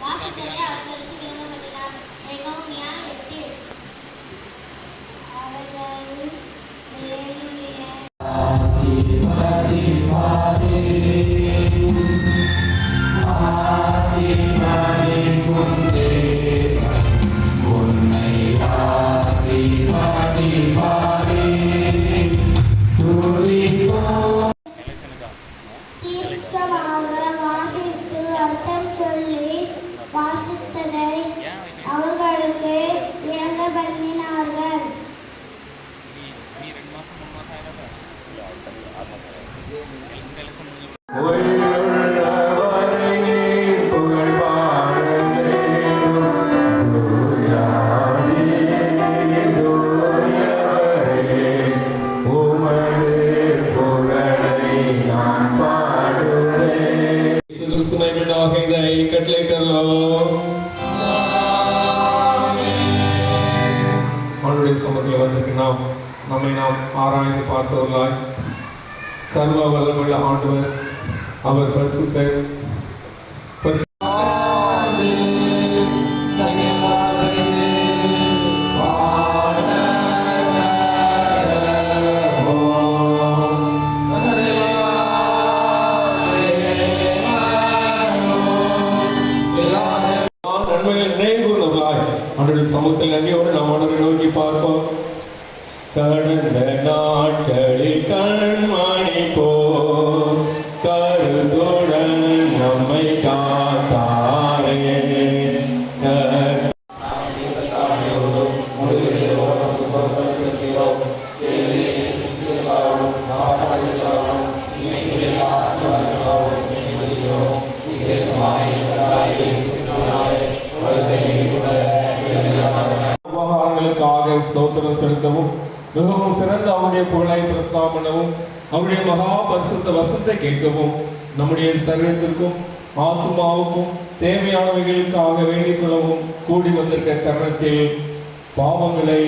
வாசித்ததை அவர்களுக்கு விளங்க பண்ணினார் மிகவும் ஞான சமூகத்தில் வந்திருக்கு நாம் நம்மை நாம் ஆராய்ந்து பார்த்தவர்களாய் சர்வ வல்லமுள்ள ஆண்டவர் அவர் பரிசுத்தர் சமூகத்தில் நன்றியோடு நாம் ஆண்டவரை நோக்கி பார்ப்போம். கடந்த நாட்களில் கண்மா உபகாரங்களுக்காக ஸ்தோத்திரம் செலுத்தவும் மிகவும் சிறந்த அவருடைய புகழை பிரஸ்தாபம் பண்ணவும் அவருடைய மகா பரிசுத்த வசனத்தை கேட்கவும் நம்முடைய சரீரத்திற்கும் ஆத்மாவுக்கும் தேவையானவைகளுக்காக வேண்டிக் கொள்ளவும் கூடி வந்திருக்க தருணத்தில் பாவங்களை